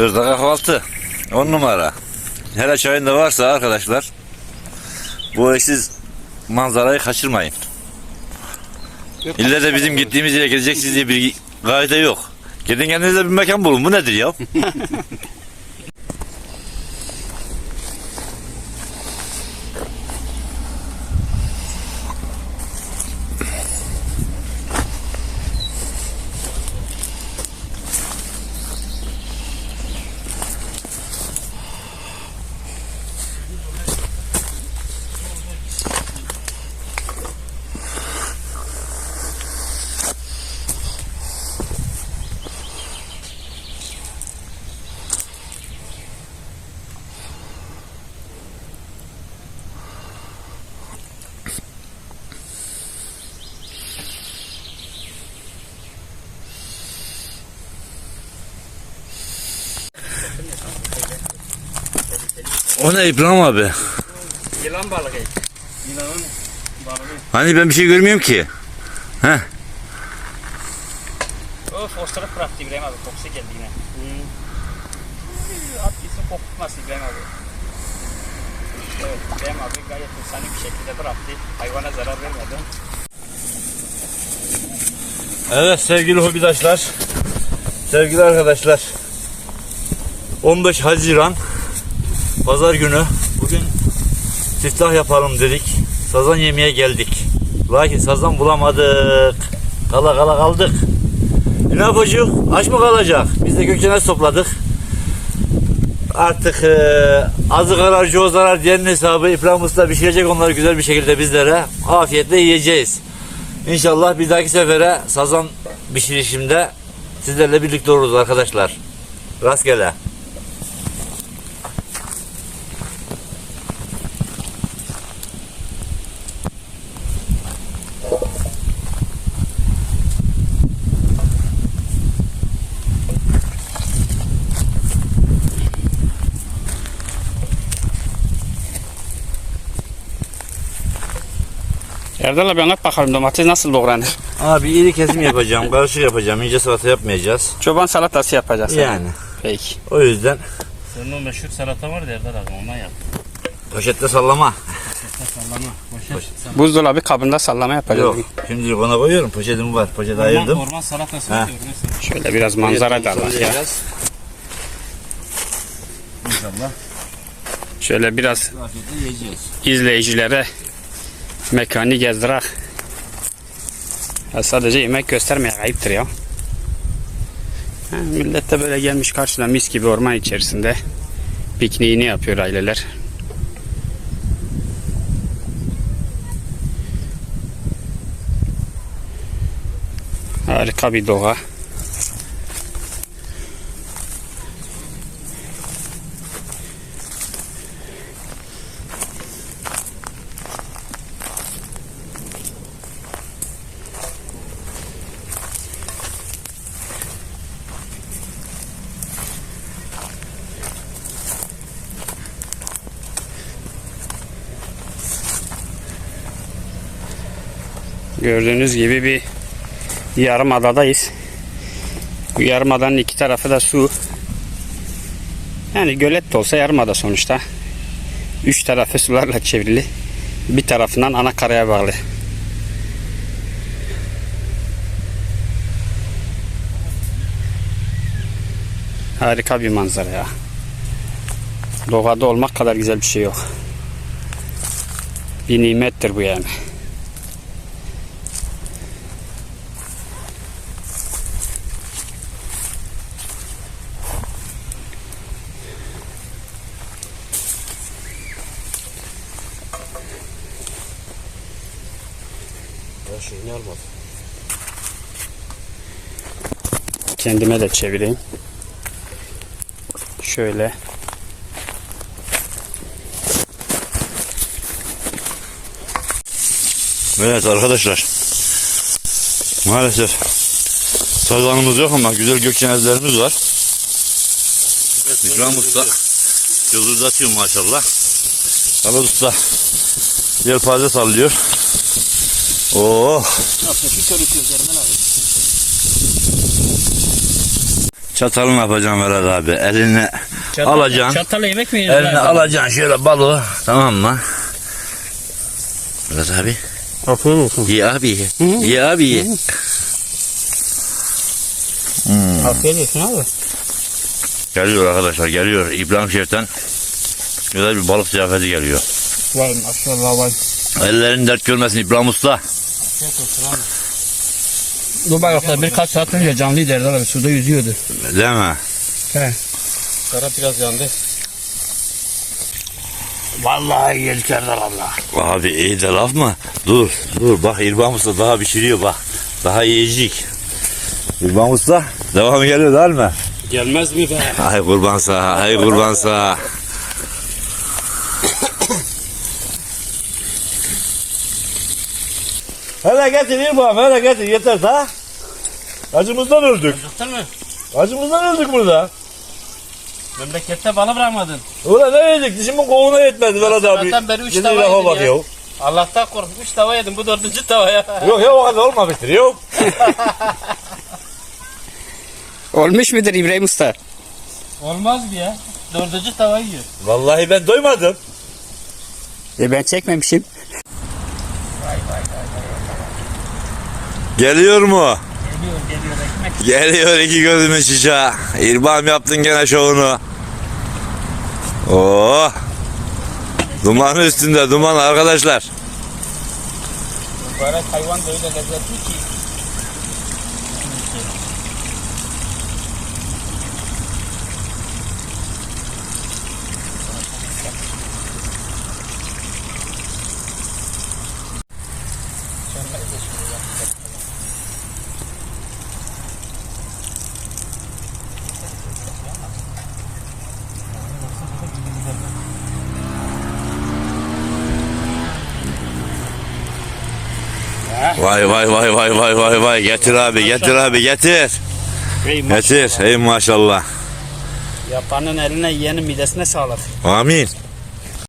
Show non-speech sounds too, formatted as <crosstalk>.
Kızda kahvaltı. 10 numara. Hele çayın da varsa arkadaşlar bu eşsiz manzarayı kaçırmayın. İlle de bizim gittiğimiz yere gideceksiniz diye bir kaide yok. Gidin kendinize bir mekan bulun. Bu nedir ya? <laughs> O ne İbrahim abi? Yılan balığı. Yılanın balığı. Hani ben bir şey görmüyorum ki. Of ostrak bıraktı İbrahim abi. Kokusu geldi yine. At gitsin kokutmaz İbrahim abi. Evet İbrahim abi gayet insani bir şekilde bıraktı. Hayvana zarar vermedi. Evet sevgili hobidaşlar. Sevgili arkadaşlar. 15 Haziran Pazar günü bugün siftah yapalım dedik. Sazan yemeye geldik. Lakin sazan bulamadık. Kala kala kaldık. E ne yapacağız? Aç mı kalacak? Biz de gökçenes topladık. Artık e, azı karar çoğu zarar diyenin hesabı İbrahim Usta pişirecek onları güzel bir şekilde bizlere afiyetle yiyeceğiz. İnşallah bir dahaki sefere sazan pişirişimde sizlerle birlikte oluruz arkadaşlar. Rastgele. Erdal abi anlat bakalım domates nasıl doğranır? Abi iri kesim yapacağım, <laughs> karışık yapacağım, ince salata yapmayacağız. Çoban salatası yapacağız. Yani Peki. o yüzden Senin o meşhur salata var ya Erdal abi ondan yap. poşette sallama. Sallama. Poşet. Buzdolabı kabında sallama yapacağız. Yok. Şimdi ona koyuyorum. Poşetim var. Poşet Orman, ayırdım. orman salatası Ha. var. Şöyle biraz manzara da Allah ya. İnşallah. Şöyle biraz izleyicilere mekanı gezdirek. Ya sadece yemek göstermeye ayıptır ya. Ha, millet de böyle gelmiş karşıda mis gibi orman içerisinde pikniğini yapıyor aileler. Harika bir doğa. Gördüğünüz gibi bir yarım adadayız. Bu yarımadanın iki tarafı da su. Yani gölet de olsa yarımada sonuçta. Üç tarafı sularla çevrili. Bir tarafından ana karaya bağlı. Harika bir manzara ya. Doğada olmak kadar güzel bir şey yok. Bir nimettir bu yani. Kendime de çevireyim. Şöyle. Evet arkadaşlar. Maalesef sazanımız yok ama güzel gökçenezlerimiz var. İbrahim Usta göz uzatıyor maşallah. Alas Usta yelpaze sallıyor. Oh. Çatalını yapacaksın Vedat abi. Eline alacaksın. Çatalla yemek mi yiyorsun? Eline alacaksın şöyle balığı. Tamam mı? Vedat abi. Afiyet olsun. İyi abi. ye. İyi abi. ye. Afiyet olsun abi. Geliyor arkadaşlar geliyor. İbrahim Şef'ten güzel bir balık ziyafeti geliyor. Vay maşallah vay. Ellerin dert görmesin İbrahim Usta. Afiyet olsun abi. Bu balıklar birkaç saat önce canlıydı Erdal abi suda yüzüyordu. Değil mi? He. Kara biraz yandı. Vallahi yedik Erdal abla. Abi iyi de laf mı? Dur dur bak İbrahim Usta daha pişiriyor bak. Daha yiyecek. İbrahim Usta devam geliyor değil mi? Gelmez mi be? Ay kurbansa, ay kurbansa. Hele getir İbrahim, hele getir yeter ha. Acımızdan öldük. Acıktın mı? Acımızdan öldük burada. Memlekette balı bırakmadın. Ulan ne yedik? Dişimin kovuğuna yetmedi Vedat abi. Sabahtan beri üç Gidin tava lafa ya. ya. Allah'tan korkmuş üç tava yedim. Bu dördüncü tava ya. <laughs> Yok ya o kadar olmamıştır yok. <laughs> Olmuş mudur İbrahim Usta? Olmaz mı ya? Dördüncü tava yiyor. Vallahi ben doymadım. E ben çekmemişim. Geliyor mu? Geliyor geliyor ekmek. Geliyor iki gözümün çiçeği. İrbam yaptın gene şovunu. Oo. Duman üstünde duman arkadaşlar. Mübarek hayvan da öyle lezzetli ki. Vay vay vay vay vay vay vay getir abi getir abi getir. Ey maşallah. Getir ey maşallah. Yapanın eline yiyenin midesine sağlık. Amin.